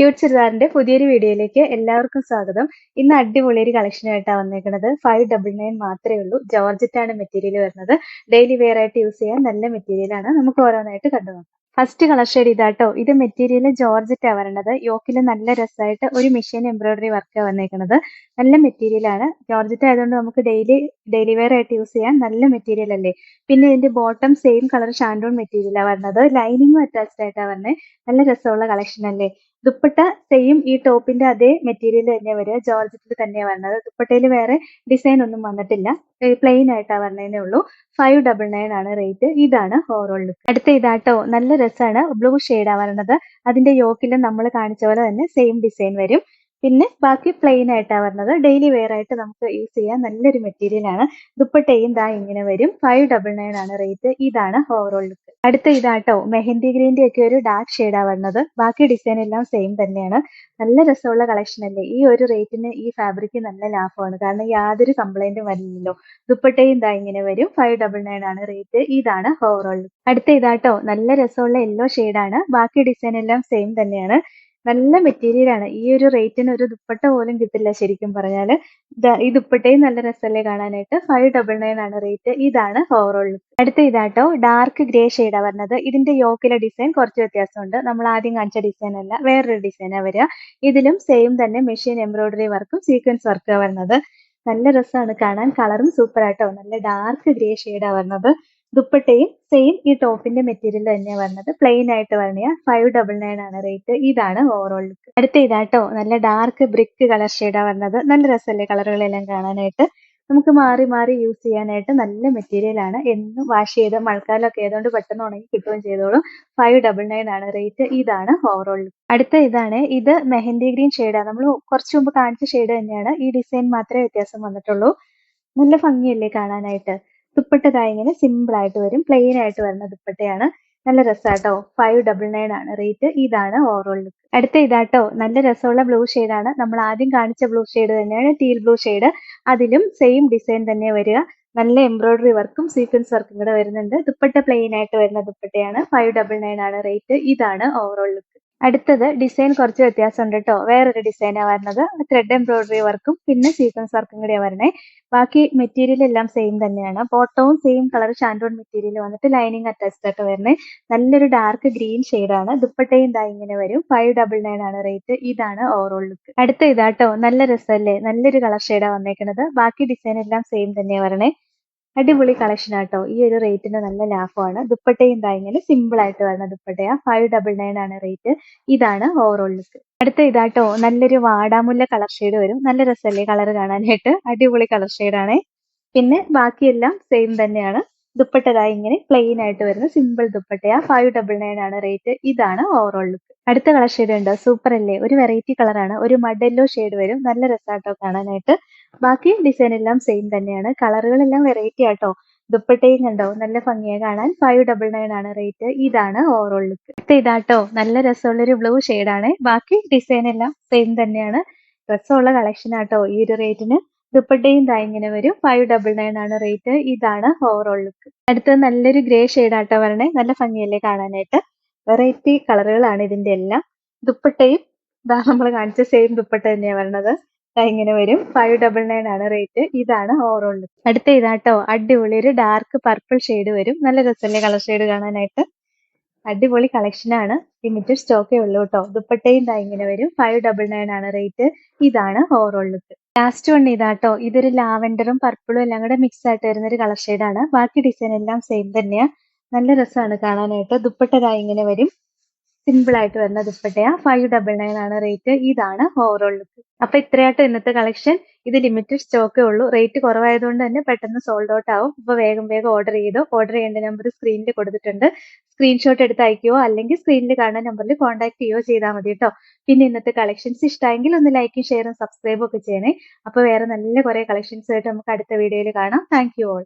Cute ചുരിദാറിന്റെ പുതിയൊരു വീഡിയോയിലേക്ക് എല്ലാവർക്കും സ്വാഗതം. ഇന്ന് അടിപൊളി ഒരു കളക്ഷനായിട്ടാണ് വന്നേക്കുന്നത് ഫൈവ് ഡബിൾ നയൻ മാത്രമേ ഉള്ളൂ. ജോർജറ്റ് ആണ് മെറ്റീരിയൽ വരുന്നത്. ഡെയിലി വെയർ ആയിട്ട് യൂസ് ചെയ്യാൻ നല്ല മെറ്റീരിയലാണ് നമുക്ക് ഓരോന്നായിട്ട് കണ്ടു നോക്കാം. ഫസ്റ്റ് കളർ ഷെയ്ഡ് ഇതാട്ടോ. ഇത് മെറ്റീരിയൽ ജോർജറ്റാ വരണത്. യോക്കിൽ നല്ല രസമായിട്ട് ഒരു മെഷീൻ എംബ്രോയിഡറി വർക്കാണ് വന്നേക്കുന്നത് നല്ല മെറ്റീരിയലാണ് ജോർജറ്റ് ആയതുകൊണ്ട് നമുക്ക് ഡെയിലി ഡെയിലി വെയർ ആയിട്ട് യൂസ് ചെയ്യാൻ നല്ല മെറ്റീരിയൽ അല്ലേ? പിന്നെ ഇതിന്റെ ബോട്ടം സെയിം കളർ ഷാൻഡോൺ മെറ്റീരിയലാണ് വരുന്നത് ലൈനിങ്ങും അറ്റാച്ച്ഡ് ആയിട്ടാണ് വരുന്നത് നല്ല രസമുള്ള കളക്ഷൻ അല്ലേ? ദുപ്പട്ട സെയിം ഈ ടോപ്പിന്റെ അതേ മെറ്റീരിയൽ തന്നെ വരിക. ജോർജറ്റിൽ തന്നെയാണ് വരുന്നത് ദുപ്പട്ടയിൽ വേറെ ഡിസൈൻ ഒന്നും വന്നിട്ടില്ല. പ്ലെയിൻ ആയിട്ടാണ് വരണേ ഉള്ളൂ. ഫൈവ് ഡബിൾ നയൻ ആണ് റേറ്റ് ഇതാണ് ഓവറോൾ ലുക്ക് അടുത്ത ഇതാട്ടോ. നല്ല രസമാണ് ബ്ലൂ ഷെയ്ഡാണ് വരണത്. അതിന്റെ യോക്കിലും നമ്മൾ കാണിച്ച പോലെ തന്നെ സെയിം ഡിസൈൻ വരും. പിന്നെ ബാക്കി പ്ലെയിൻ ആയിട്ടാണ് വരുന്നത് ഡെയിലി വെയർ ആയിട്ട് നമുക്ക് യൂസ് ചെയ്യാൻ നല്ലൊരു മെറ്റീരിയൽ ആണ്. ദുപ്പട്ടയും ദാ ഇങ്ങനെ വരും. ഫൈവ് ഡബിൾ നയൻ ആണ് റേറ്റ് ഇതാണ് ഓവറോൾ ലുക്ക് അടുത്ത ഇതാട്ടോ. മെഹന്തി ഗ്രീന്റെ ഒക്കെ ഒരു ഡാർക്ക് ഷെയ്ഡാണ് വരുന്നത് ബാക്കി ഡിസൈൻ എല്ലാം സെയിം തന്നെയാണ്. നല്ല രസമുള്ള കളക്ഷൻ അല്ലേ? ഈ ഒരു റേറ്റിന് ഈ ഫാബ്രിക് നല്ല ലാഭമാണ്. കാരണം യാതൊരു കംപ്ലൈന്റും വരില്ലല്ലോ. ദുപ്പട്ടയും ദാ ഇങ്ങനെ വരും. ഫൈവ് ഡബിൾ നയൻ ആണ് റേറ്റ് ഇതാണ് ഓവറോൾ അടുത്ത ഇതാട്ടോ. നല്ല രസമുള്ള യെല്ലോ ആണ്. ബാക്കി ഡിസൈൻ എല്ലാം സെയിം തന്നെയാണ്. നല്ല മെറ്റീരിയൽ ആണ്. ഈ ഒരു റേറ്റിന് ഒരു ദുപ്പട്ട പോലും കിട്ടില്ല ശരിക്കും പറഞ്ഞാൽ ഈ ദുപ്പട്ടയും നല്ല രസമല്ലേ കാണാനായിട്ട്? ഫൈവ് ഡബിൾ നയൻ ആണ് റേറ്റ് ഇതാണ് ഓവറോൾ അടുത്ത ഇതാട്ടോ ഡാർക്ക് ഗ്രേ ഷെയ്ഡാണ് വരുന്നത് ഇതിന്റെ യോക്കിലെ ഡിസൈൻ കുറച്ച് വ്യത്യാസമുണ്ട്. നമ്മൾ ആദ്യം കാണിച്ച ഡിസൈൻ അല്ല വേറൊരു ഡിസൈനാണ് വരിക. ഇതിലും സെയിം തന്നെ മെഷീൻ എംബ്രോയിഡറി വർക്കും സീക്വൻസ് വർക്കാണ് വരുന്നത് നല്ല രസമാണ് കാണാൻ. കളറും സൂപ്പർ ആട്ടോ. നല്ല ഡാർക്ക് ഗ്രേ ഷെയ്ഡാണ് വരുന്നത് ദുപ്പട്ടയും സെയിം ഈ ടോപ്പിന്റെ മെറ്റീരിയൽ തന്നെയാണ് വരുന്നത് പ്ലെയിൻ ആയിട്ട് വരണിയ ഫൈവ് ഡബിൾ നയൻ ആണ് റേറ്റ് ഇതാണ് ഓവറോൾ ലുക്ക് അടുത്ത ഇതാട്ടോ നല്ല ഡാർക്ക് ബ്രിക്ക് കളർ ഷെയ്ഡാണ് വരുന്നത് നല്ല രസമല്ലേ കളറുകളെല്ലാം കാണാനായിട്ട്? നമുക്ക് മാറി മാറി യൂസ് ചെയ്യാനായിട്ട് നല്ല മെറ്റീരിയൽ ആണ്. എന്നും വാഷ് ചെയ്ത് മഴക്കാലമൊക്കെ ആയതുകൊണ്ട് പെട്ടെന്ന് ഉണങ്ങി കിട്ടുകയും ചെയ്തോളും. ഫൈവ് ഡബിൾ നയൻ ആണ് റേറ്റ് ഇതാണ് ഓവറോൾ അടുത്ത ഇതാണ് ഇത് മെഹന്തി ഗ്രീൻ ഷെയ്ഡാണ് നമ്മൾ കുറച്ച് മുമ്പ് കാണിച്ച ഷെയ്ഡ് തന്നെയാണ്. ഈ ഡിസൈൻ മാത്രമേ വ്യത്യാസം വന്നിട്ടുള്ളൂ. നല്ല ഭംഗിയല്ലേ കാണാനായിട്ട്? ദുപ്പട്ട ഇങ്ങനെ സിമ്പിൾ ആയിട്ട് വരും. പ്ലെയിൻ ആയിട്ട് വരുന്ന ദുപ്പട്ടയാണ്. നല്ല രസാട്ടോ. ഫൈവ് ഡബിൾ നയൻ ആണ്. റേറ്റ് ഇതാണ് ഓവറോൾ ലുക്ക് അടുത്ത ഇതാട്ടോ. നല്ല രസമുള്ള ബ്ലൂ ആണ്. നമ്മൾ ആദ്യം കാണിച്ച ബ്ലൂ ഷെയ്ഡ് തന്നെയാണ്. ടീൽ ബ്ലൂ ഷെയ്ഡ് അതിലും സെയിം ഡിസൈൻ തന്നെ വരിക. നല്ല എംബ്രോയിഡറി വർക്കും സീക്വൻസ് വർക്കും കൂടെ വരുന്നുണ്ട്. ദുപ്പട്ട പ്ലെയിൻ ആയിട്ട് വരുന്ന ദുപ്പട്ടയാണ്. ഫൈവ് ഡബിൾ നയൻ ആണ്. റേറ്റ് ഇതാണ് ഓവറോൾ ലുക്ക് അടുത്തത് ഡിസൈൻ കുറച്ച് വ്യത്യാസമുണ്ട് കേട്ടോ വേറൊരു ഡിസൈനാണ് വരുന്നത് ത്രെഡ് എംബ്രോയിഡറി വർക്കും പിന്നെ സീക്വൻസ് വർക്കും കൂടിയാണ് വരണേ. ബാക്കി മെറ്റീരിയൽ എല്ലാം സെയിം തന്നെയാണ്. ബോട്ടവും സെയിം കളർ ഷാൻഡോൺ മെറ്റീരിയൽ വന്നിട്ട് ലൈനിങ് അറ്റാച്ച്ഡ് ആയിട്ട് വരുന്നത് നല്ലൊരു ഡാർക്ക് ഗ്രീൻ ആണ്. ദുപ്പട്ടയും ദാ ഇങ്ങനെ വരും. ഫൈവ് ഡബിൾ നയൻ ആണ് റേറ്റ് ഇതാണ് ഓവറോൾ ലുക്ക് അടുത്ത ഇതാട്ടോ. നല്ല രസമല്ലേ നല്ലൊരു കളർ ഷെയ്ഡാണ് വന്നേക്കുന്നത് ബാക്കി ഡിസൈൻ എല്ലാം സെയിം തന്നെയാണ് വരണേ. അടിപൊളി കളക്ഷൻ ആട്ടോ. ഈ ഒരു റേറ്റിന് നല്ല ലാഭമാണ്. ദുപ്പട്ടയും ദാ സിമ്പിൾ ആയിട്ട് വരുന്ന ദുപ്പട്ടയാ. ഫൈവ് ഡബിൾ നയൻ ആണ് റേറ്റ് ഇതാണ് ഓവറോൾ ലുക്ക് അടുത്ത ഇതാട്ടോ. നല്ലൊരു വാടാമുല്ല കളർ ഷെയ്ഡ് വരും. നല്ല രസമല്ലേ കളർ കാണാനായിട്ട്? അടിപൊളി കളർ ഷെയ്ഡാണ് പിന്നെ ബാക്കിയെല്ലാം സെയിം തന്നെയാണ്. ദുപ്പട്ടതായി ഇങ്ങനെ പ്ലെയിൻ ആയിട്ട് വരുന്ന സിമ്പിൾ ദുപ്പട്ടയാ. ഫൈവ് ഡബിൾ നയൻ ആണ് റേറ്റ് ഇതാണ് ഓവറോൾ ലുക്ക് അടുത്ത കളർ ഷെയ്ഡ് ഉണ്ട്? സൂപ്പർ അല്ലേ? ഒരു വെറൈറ്റി കളറാണ് ഒരു മഡ് മഡെല്ലോ ഷെയ്ഡ് വരും. നല്ല രസമാട്ടോ കാണാനായിട്ട്. ബാക്കി ഡിസൈൻ എല്ലാം സെയിം തന്നെയാണ്. കളറുകളെല്ലാം വെറൈറ്റി ആട്ടോ. ദുപ്പട്ടയും കണ്ടോ? നല്ല ഭംഗിയാ കാണാൻ. ഫൈവ് ഡബിൾ നയൻ ആണ് റേറ്റ് ഇതാണ് ഓവറോൾ ലുക്ക് അടുത്ത ഇതാട്ടോ. നല്ല രസമുള്ളൊരു ബ്ലൂ ആണ്. ബാക്കി ഡിസൈൻ എല്ലാം സെയിം തന്നെയാണ്. രസമുള്ള കളക്ഷൻ ആട്ടോ ഈ ഒരു റേറ്റിന് ദുപ്പട്ടയും ദാ ഇങ്ങനെ വരും. ഫൈവ് ഡബിൾ നയൻ ആണ് റേറ്റ് ഇതാണ് ഓവറോൾ ലുക്ക് അടുത്തത് നല്ലൊരു ഗ്രേ ആട്ടോ വരണേ. നല്ല ഭംഗിയല്ലേ കാണാനായിട്ട്. വെറൈറ്റി കളറുകളാണ് ഇതിന്റെ എല്ലാം. ദുപ്പട്ടയും ഇതാ നമ്മൾ കാണിച്ച സെയിം ദുപ്പട്ട തന്നെയാണ് വരണത്. ഇങ്ങനെ വരും. ഫൈവ് ഡബിൾ നയൻ ആണ് റേറ്റ് ഇതാണ് ഓവറോൾ അടുത്ത ഇതാട്ടോ. അടിപൊളി ഒരു ഡാർക്ക് പർപ്പിൾ ഷെയ്ഡ് വരും. നല്ല രസമല്ലേ കളർ ഷെയ്ഡ് കാണാനായിട്ട്? അടിപൊളി കളക്ഷൻ ആണ്. ലിമിറ്റഡ് സ്റ്റോക്കേ ഉള്ളൂ കേട്ടോ. ദുപ്പട്ടയും ദാ ഇങ്ങനെ വരും. ഫൈവ് ഡബിൾ നയൻ ആണ് റേറ്റ് ഇതാണ് ഓവറോൾ ലുക്ക് ലാസ്റ്റ് വൺ ഇതാട്ടോ. ഇതൊരു ലാവൻഡറും പർപ്പിളും എല്ലാം കൂടെ മിക്സ് ആയിട്ട് വരുന്ന ഒരു കളർ ആണ്. ബാക്കി ഡിസൈൻ എല്ലാം സെയിം തന്നെയാ. നല്ല രസമാണ് കാണാനായിട്ട്. ദുപ്പട്ട ദാ ഇങ്ങനെ വരും. സിമ്പിൾ ആയിട്ട് വരുന്ന ദുപ്പട്ടയാ. ഫൈവ് ഡബിൾ നയൻ ആണ് റേറ്റ് ഇതാണ് ഓവറോൾ ലുക്ക് അപ്പൊ ഇത്രയായിട്ട് ഇന്നത്തെ കളക്ഷൻ ഇത് ലിമിറ്റഡ് സ്റ്റോക്കേ ഉള്ളൂ. റേറ്റ് കുറവായതുകൊണ്ട് തന്നെ പെട്ടെന്ന് സോൾഡ് ഔട്ട് ആവും. അപ്പൊ വേഗം വേഗം ഓർഡർ ചെയ്തോ ഓർഡർ ചെയ്യേണ്ട നമ്പർ സ്ക്രീനിൽ കൊടുത്തിട്ടുണ്ട്. സ്ക്രീൻഷോട്ട് എടുത്ത് അയക്കുകയോ അല്ലെങ്കിൽ സ്ക്രീനിൽ കാണുന്ന നമ്പറിൽ കോൺടാക്ട് ചെയ്യുകയോ ചെയ്താൽ മതി കേട്ടോ പിന്നെ ഇന്നത്തെ കളക്ഷൻസ് ഇഷ്ടമെങ്കിൽ ഒന്ന് ലൈക്കും ഷെയറും സബ്സ്ക്രൈബും ഒക്കെ ചെയ്യണേ. അപ്പൊ വേറെ നല്ല കുറെ കളക്ഷൻസ് ആയിട്ട് നമുക്ക് അടുത്ത വീഡിയോയിൽ കാണാം. Thank you all